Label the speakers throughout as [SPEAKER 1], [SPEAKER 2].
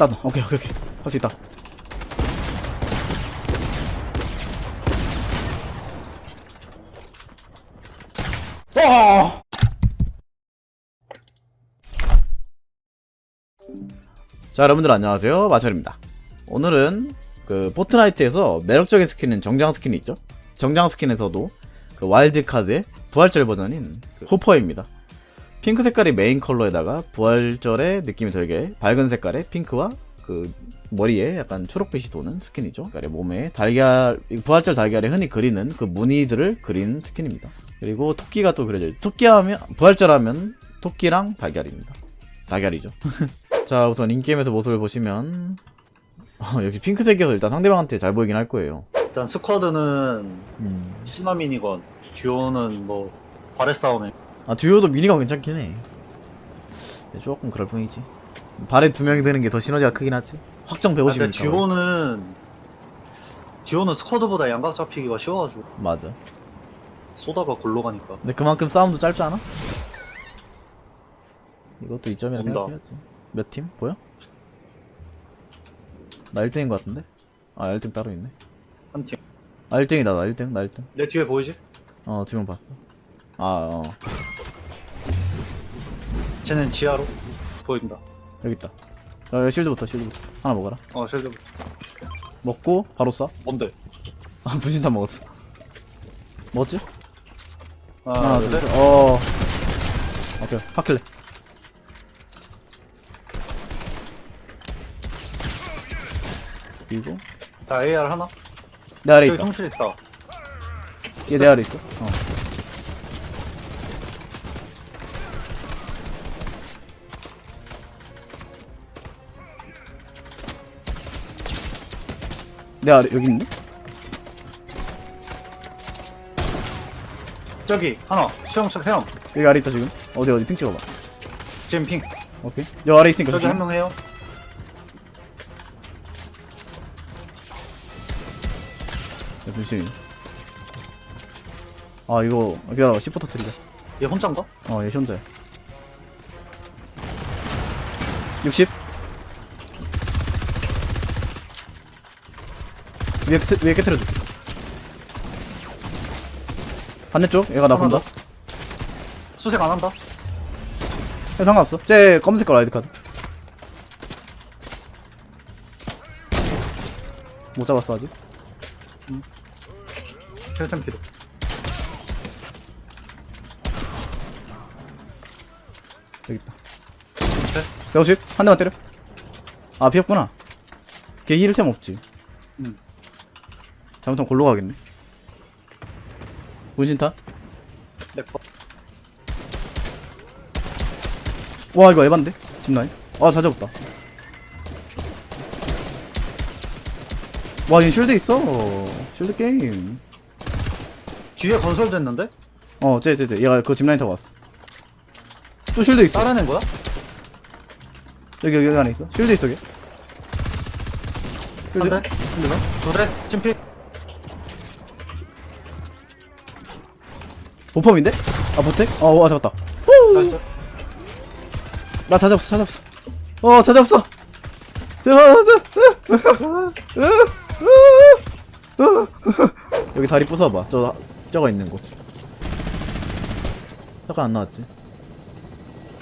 [SPEAKER 1] 따다. 오케이, 오케이, 오케이. 할 수 있다. 어! 자, 여러분들 안녕하세요. 마철입니다. 오늘은 그 포트나이트에서 매력적인 스킨은 정장 스킨이 있죠. 정장 스킨에서도 그 와일드 카드의 부활절 버전인 그 호퍼입니다. 핑크 색깔이 메인 컬러에다가 부활절의 느낌이 들게 밝은 색깔의 핑크와 그 머리에 약간 초록빛이 도는 스킨이죠. 그러니까 몸에 달걀 부활절 달걀에 흔히 그리는 그 무늬들을 그린 스킨입니다. 그리고 토끼가 또 그려져. 있- 토끼 하면 부활절 하면 토끼랑 달걀입니다. 달걀이죠. 자 우선 인게임에서 모습을 보시면 어, 역시 핑크색이어서 일단 상대방한테 잘 보이긴 할 거예요.
[SPEAKER 2] 일단 스쿼드는
[SPEAKER 1] 음.
[SPEAKER 2] 시나미니건, 듀오는 뭐 발의 싸움에
[SPEAKER 1] 아 듀오도 미니가 괜찮긴 해. 네, 조금 그럴 뿐이지. 발에 두 명이 되는 게 더 시너지가 크긴 하지. 확정 150이니까.
[SPEAKER 2] 근데 듀오는 듀오는 스쿼드보다 양각 잡히기가 쉬워가지고
[SPEAKER 1] 맞아.
[SPEAKER 2] 쏘다가 골로 가니까
[SPEAKER 1] 근데 그만큼 싸움도 짧지 않아? 이것도 2점이라
[SPEAKER 2] 온다.
[SPEAKER 1] 생각해야지. 몇 팀? 보여? 나 1등인 것 같은데? 아 1등 따로 있네.
[SPEAKER 2] 한팀
[SPEAKER 1] 아 1등이다 나 1등 나 1등.
[SPEAKER 2] 내 뒤에 보이지?
[SPEAKER 1] 어두 명 봤어. 아 어.
[SPEAKER 2] 쟤는 지하로 보인다
[SPEAKER 1] 여기 있다. 어, 여기 실드부터 실드부터 하나 먹어라.
[SPEAKER 2] 어 실드
[SPEAKER 1] 먹고 바로 쏴.
[SPEAKER 2] 뭔데?
[SPEAKER 1] 아 분신탄 먹었어. 먹었지?
[SPEAKER 2] 하나
[SPEAKER 1] 하나 둘둘
[SPEAKER 2] 셋.
[SPEAKER 1] 셋. 어. 오케이 하클레. 그리고
[SPEAKER 2] 다 AR 하나?
[SPEAKER 1] 내 아래
[SPEAKER 2] 저기
[SPEAKER 1] 있다.
[SPEAKER 2] 형실 있다
[SPEAKER 1] 얘 내 아래 있어. 어. 내 아래 여기 있네.
[SPEAKER 2] 저기 하나 수영차 해영
[SPEAKER 1] 여기 아래 있다 지금. 어디 어디 핑 찍어봐.
[SPEAKER 2] 지금 핑
[SPEAKER 1] 오케이. 여기 아래 있으니까
[SPEAKER 2] 저기
[SPEAKER 1] 조심.
[SPEAKER 2] 한 명 해요
[SPEAKER 1] 야, 조심. 아 이거 기다려. 10부터 터뜨리자.
[SPEAKER 2] 얘 혼자인가?
[SPEAKER 1] 어, 얘 혼자야. 60. 위에, 깨- 위에 깨트려줄게. 반대쪽, 얘가 나
[SPEAKER 2] 하나
[SPEAKER 1] 본다.
[SPEAKER 2] 수색 안 한다
[SPEAKER 1] 얘 상관없어. 쟤 검은색깔 라이드 카드. 못 잡았어, 아직.
[SPEAKER 2] 텔템피드
[SPEAKER 1] 여기 있다.
[SPEAKER 2] 네?
[SPEAKER 1] 150? 한 대만 때려. 아, 비었구나. 걔 힐을 템 없지.
[SPEAKER 2] 음.
[SPEAKER 1] 잘못하면 골로 가겠네. 문신탄?
[SPEAKER 2] 내꺼
[SPEAKER 1] 와, 이거 에반데? 집라인? 아, 다 잡았다. 와, 얘 쉴드 있어. 쉴드 게임.
[SPEAKER 2] 뒤에 건설 됐는데?
[SPEAKER 1] 어, 쟤, 쟤, 쟤. 얘가 그 집라인 타고 왔어. 또 쉴드 있어.
[SPEAKER 2] 따라낸 거야?
[SPEAKER 1] 여기, 여기, 여기 안에 있어. 쉴드 있어, 걔. 쉴드.
[SPEAKER 2] 한 대?
[SPEAKER 1] 쉴드가?
[SPEAKER 2] 두대 찜피
[SPEAKER 1] 보펌인데? 아, 보텍? 어, 와, 잡았다.
[SPEAKER 2] 나이스
[SPEAKER 1] 나 찾아봤어, 찾아봤어. 어, 찾아봤어. 여기 다리 부숴봐. 저, 저거 있는 곳. 잠깐 안 나왔지?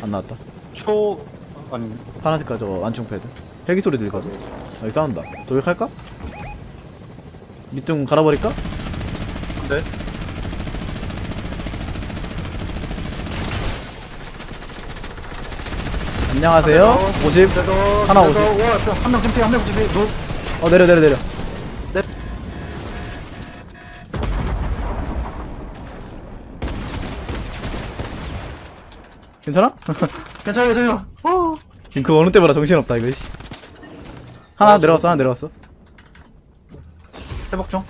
[SPEAKER 1] 안 나왔다.
[SPEAKER 2] 초 아니
[SPEAKER 1] 파란 색깔 저거 안충 패드. 헬기 소리 들리거든. 여기 싸운다. 돌격할까? 밑둥 갈아버릴까?
[SPEAKER 2] 네
[SPEAKER 1] 안녕하세요. 50. 하나 오십.
[SPEAKER 2] 와한명 찜피 한명 누
[SPEAKER 1] 어, 내려, 내려, 내려.
[SPEAKER 2] 네.
[SPEAKER 1] 괜찮아?
[SPEAKER 2] 괜찮아요 괜찮아요 어.
[SPEAKER 1] 지금 그 어느 때보다 정신 없다, 이거, 씨. 하나
[SPEAKER 2] 아,
[SPEAKER 1] 내려갔어, 하나 내려갔어.
[SPEAKER 2] 회복 중.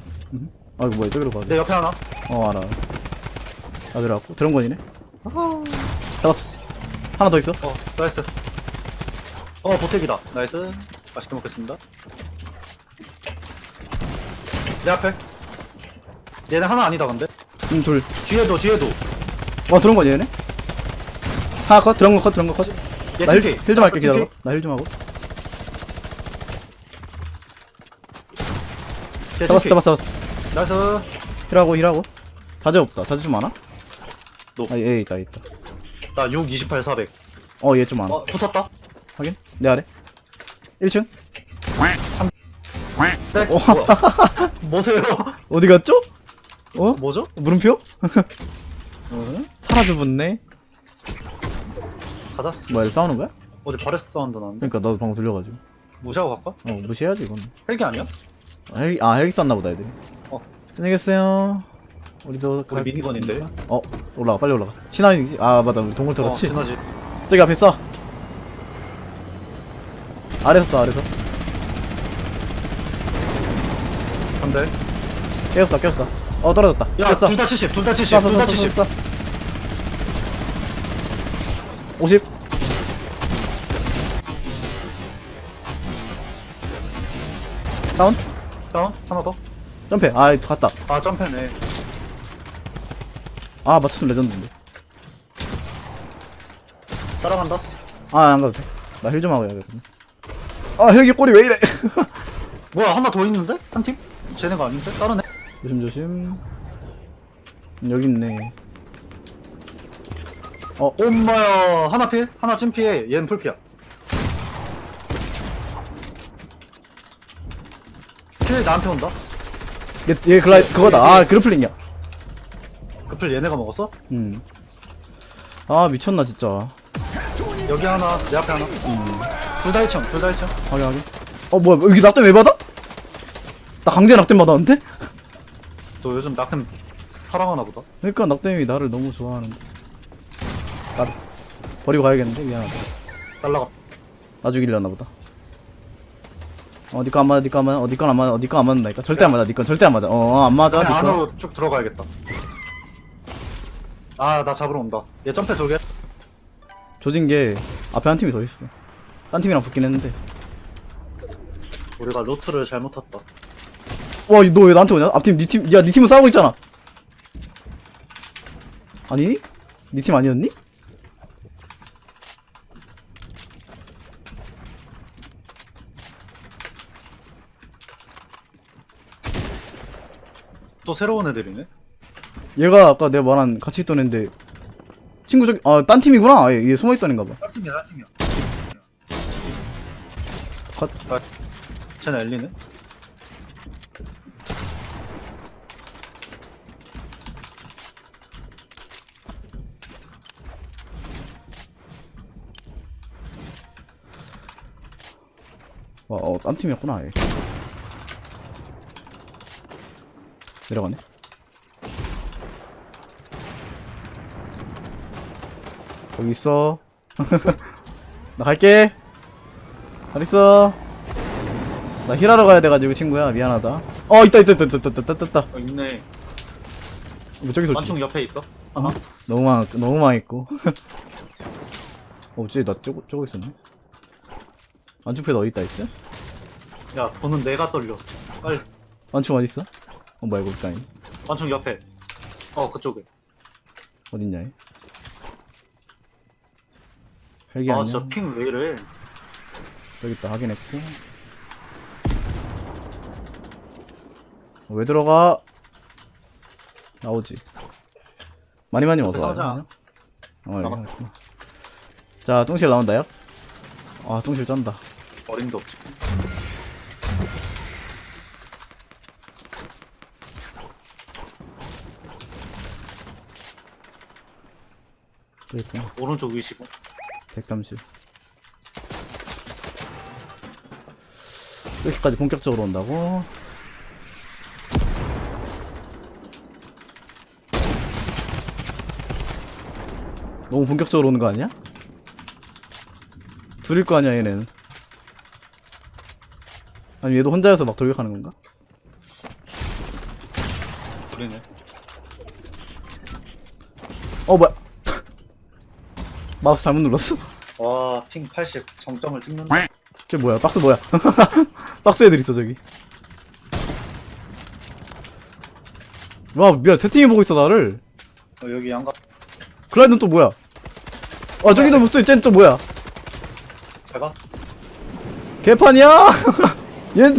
[SPEAKER 1] 아, 이거 뭐야, 저기로 가야 돼.
[SPEAKER 2] 내 옆에 하나.
[SPEAKER 1] 어, 알아. 나 내려갔고. 드럼건이네. 잡았어. 하나 더 있어.
[SPEAKER 2] 어, 나이스. 어 보택이다 나이스 맛있게 먹겠습니다 내 앞에 얘네 하나 아니다 근데
[SPEAKER 1] 음, 응둘
[SPEAKER 2] 뒤에도 뒤에도
[SPEAKER 1] 어, 들어온 거지, 얘네? 하나 컷, 들어온 거 컷, 들어온 거 컷.
[SPEAKER 2] 얘
[SPEAKER 1] 나 힐, 힐좀 할게, 기다려. 나 힐 좀 하고. 잡았어, 잡았어, 잡았어.
[SPEAKER 2] 나이스
[SPEAKER 1] 힐하고, 힐하고. 자제 없다. 자제 좀 많아?
[SPEAKER 2] 노.
[SPEAKER 1] 아, 얘 있다, 얘 있다.
[SPEAKER 2] 나6 28 400
[SPEAKER 1] 어, 얘 좀 많아.
[SPEAKER 2] 어 붙었다
[SPEAKER 1] 확인 내 아래 1층
[SPEAKER 2] 네
[SPEAKER 1] 어.
[SPEAKER 2] 뭐야? 뭐세요?
[SPEAKER 1] 어디 갔죠? 어?
[SPEAKER 2] 뭐죠?
[SPEAKER 1] 물음표?
[SPEAKER 2] 어?
[SPEAKER 1] 사라져 붙네
[SPEAKER 2] 가자
[SPEAKER 1] 뭐야 얘 싸우는 거야?
[SPEAKER 2] 어디 바레스 사운드 나는데
[SPEAKER 1] 그러니까 나도 방금 들려가지고
[SPEAKER 2] 무시하고 갈까?
[SPEAKER 1] 어 무시해야지 이건
[SPEAKER 2] 헬기 아니야?
[SPEAKER 1] 아, 헬기, 아 헬기 쐈나 보다 애들이
[SPEAKER 2] 어.
[SPEAKER 1] 안녕히 계세요 우리도
[SPEAKER 2] 우리 미니건인데?
[SPEAKER 1] 가겠습니다. 어 올라가 빨리 올라가 신화이지? 아 맞다 우리 동굴 털었지?
[SPEAKER 2] 어, 신나지
[SPEAKER 1] 저기 앞에 쏴 아래서 쏴 아래서.
[SPEAKER 2] 한대.
[SPEAKER 1] 깨웠어 깨웠어. 어 떨어졌다.
[SPEAKER 2] 야 둘 다 70, 둘 다 70,
[SPEAKER 1] 쏴, 쏴,
[SPEAKER 2] 둘다
[SPEAKER 1] 쏴,
[SPEAKER 2] 70
[SPEAKER 1] 쏴, 쏴. 50 다운?
[SPEAKER 2] 다운? 하나 더.
[SPEAKER 1] 점프 아 갔다.
[SPEAKER 2] 아 점프네.
[SPEAKER 1] 아 맞췄으면 레전드인데.
[SPEAKER 2] 따라간다.
[SPEAKER 1] 아 안 가도 돼나 힐 좀 하고 해야겠네 아 헬기 꼬리 왜 이래
[SPEAKER 2] 뭐야 하나 더 있는데? 한 팀? 쟤네가 아닌데? 다른 애?
[SPEAKER 1] 조심 조심 음, 여기 있네 어
[SPEAKER 2] 엄마야 하나 필? 하나 찐피해 얘는 풀피야. 필 나한테 온다.
[SPEAKER 1] 얘, 얘 글라이 그거다 아 그루플링이야
[SPEAKER 2] 그 필 얘네가 먹었어?
[SPEAKER 1] 음 아 미쳤나 진짜
[SPEAKER 2] 여기 하나, 내 앞에 하나. 둘다 1층, 둘다 1층.
[SPEAKER 1] 확인 확인 어 뭐야 여기 낙댐 왜 받아? 나 강제 낙댐 받았는데?
[SPEAKER 2] 너 요즘 낙템 사랑하나 보다.
[SPEAKER 1] 그러니까 낙댐이 나를 너무 좋아하는데 나 버리고 가야겠는데 미안하다
[SPEAKER 2] 날라가.
[SPEAKER 1] 나 죽이려나 보다 어 니꺼 안 맞아 니꺼 안 맞아 어 니꺼 안 맞아 어 니꺼 안 맞는다니까 절대 안 맞아 니꺼 절대 안 맞아 어안 맞아
[SPEAKER 2] 그냥
[SPEAKER 1] 니꺼
[SPEAKER 2] 안으로 쭉 들어가야겠다. 아, 나 잡으러 온다. 얘 점프 두 개.
[SPEAKER 1] 조진 게 앞에 한 팀이 더 있어 딴 팀이랑 붙긴 했는데
[SPEAKER 2] 우리가 루트를 잘못 탔다.
[SPEAKER 1] 와, 너 왜 나한테 오냐? 앞팀, 니 팀, 야, 니 팀은 싸우고 있잖아. 아니니? 니팀 아니었니?
[SPEAKER 2] 또 새로운 애들이네.
[SPEAKER 1] 얘가 아까 내가 말한 같이 있던 애인데, 친구 저기, 아, 딴 팀이구나. 아, 얘, 얘 숨어있던 애인가 봐.
[SPEAKER 2] 딴 팀이야, 딴 팀이야.
[SPEAKER 1] 컷.
[SPEAKER 2] 아, 쟤네 엘리네.
[SPEAKER 1] 와, 어, 딴 팀이었구나, 얘. 내려가네. 거기 있어. 나 갈게. 잘 있어. 나 힐하러 가야 돼가지고 친구야 미안하다. 어 있다 있다 있다 있다 있다 있다 있다.
[SPEAKER 2] 어, 있네.
[SPEAKER 1] 뭐 저기 설치.
[SPEAKER 2] 완충 옆에 있어. 하나.
[SPEAKER 1] 너무 망 너무 망했고. 어, 어째 나 쪼고 쪼고 있었네. 안축패드 어디 있다 했지?
[SPEAKER 2] 야, 보는 내가 떨려. 빨리.
[SPEAKER 1] 안축 어디 있어? 어 뭐야 이거 있다니?
[SPEAKER 2] 완충 옆에. 어, 그쪽에.
[SPEAKER 1] 어딨냐 얘? 헬기
[SPEAKER 2] 아,
[SPEAKER 1] 아니야?
[SPEAKER 2] 진짜 핑 왜 이래.
[SPEAKER 1] 여기 있다 확인했고. 왜 들어가? 나오지. 많이 많이 어서. 와요. 어, 여기 있구나. 자, 똥실 나온다요? 아, 똥실 쩐다.
[SPEAKER 2] 어림도 없지.
[SPEAKER 1] 또 있구나.
[SPEAKER 2] 오른쪽 위시고.
[SPEAKER 1] 백담실. 이렇게까지 본격적으로 온다고? 너무 본격적으로 오는 거 아니야? 둘일 거 아니야 얘는 아니 얘도 혼자여서 막 돌격하는 건가?
[SPEAKER 2] 그러네.
[SPEAKER 1] 어 뭐야 마우스 잘못 눌렀어?
[SPEAKER 2] 와, 핑 80. 정점을 찍는다.
[SPEAKER 1] 쟤 뭐야 박스 뭐야 박스 애들 있어 저기 와 미안 채팅이 보고 있어 나를
[SPEAKER 2] 어, 여기 양가.
[SPEAKER 1] 글라이드는 또 뭐야 아 저기도 무슨 쟤는 또 뭐야
[SPEAKER 2] 제가?
[SPEAKER 1] 개판이야 얘는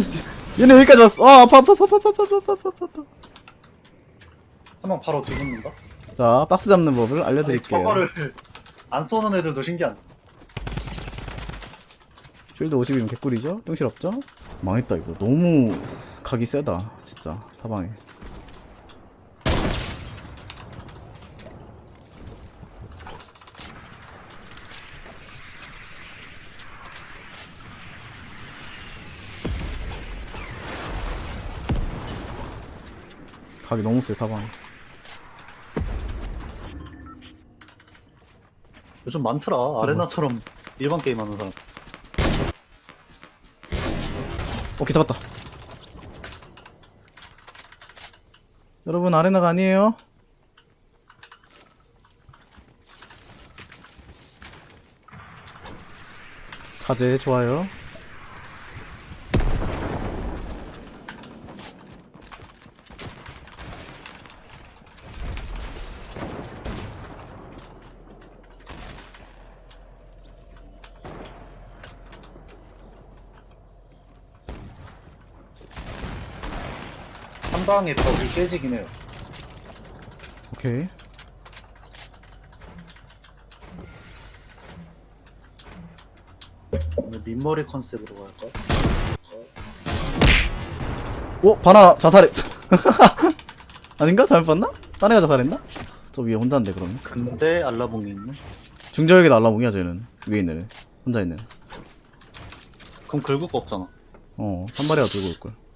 [SPEAKER 1] 얘네 여기까지 왔어 아 아파 아파 아파 아파 아파 아파 아파 아파
[SPEAKER 2] 한 명 바로 뒤집는다.
[SPEAKER 1] 자 박스 잡는 법을 알려드릴게요
[SPEAKER 2] 저거를 안 쏘는 애들도 신기한.
[SPEAKER 1] 쉴드 50이면 개꿀이죠? 뚱실 없죠? 망했다 이거 너무 각이 세다 진짜 사방에 각이 너무 세 사방에
[SPEAKER 2] 요즘 많더라. 아레나처럼 일반 게임 하는 사람.
[SPEAKER 1] 오케이 잡았다. 여러분 아레나가 아니에요? 가제 좋아요
[SPEAKER 2] 한 방에 벽이 깨지긴 해요.
[SPEAKER 1] 오케이
[SPEAKER 2] 오늘 민머리 컨셉으로 갈까?
[SPEAKER 1] 오 바나 자살했 아닌가? 잘못 봤나? 딴 애가 자살했나? 저 위에 혼자인데 그러면
[SPEAKER 2] 근데 알라봉이 있네.
[SPEAKER 1] 중저역에 날라몽이야 쟤는 위에 있는 애 혼자 있는 애.
[SPEAKER 2] 그럼 긁을 거 없잖아.
[SPEAKER 1] 어, 한 마리가 들고 올걸.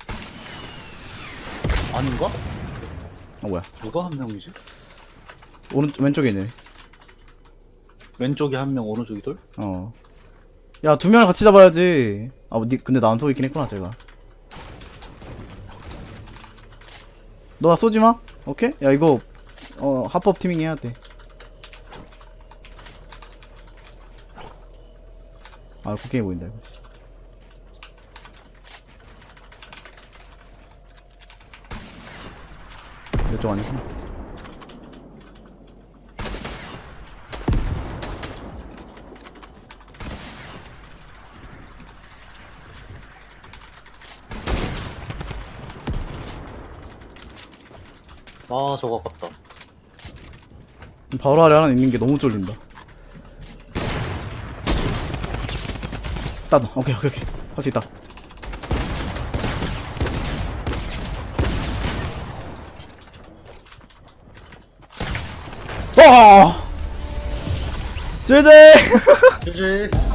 [SPEAKER 2] 아닌가?
[SPEAKER 1] 어, 뭐야.
[SPEAKER 2] 누가 한 명이지?
[SPEAKER 1] 오른, 왼쪽에 있네.
[SPEAKER 2] 왼쪽에 한 명, 오른쪽이 둘?
[SPEAKER 1] 어. 야, 두 명을 같이 잡아야지. 아, 뭐, 니, 근데 나안 쏘고 있긴 했구나, 제가. 너가 쏘지 마? 오케이? 야, 이거, 어, 합법 티밍 해야 돼. 아, 국경이 보인다, 이거. 이쪽 아니구나.
[SPEAKER 2] 아, 저거 아깝다.
[SPEAKER 1] 바로 아래 하나 있는 게 너무 쫄린다. 따다. 오케이, 오케이, 오케이. 할 수 있다. 와! 제제!
[SPEAKER 2] GG.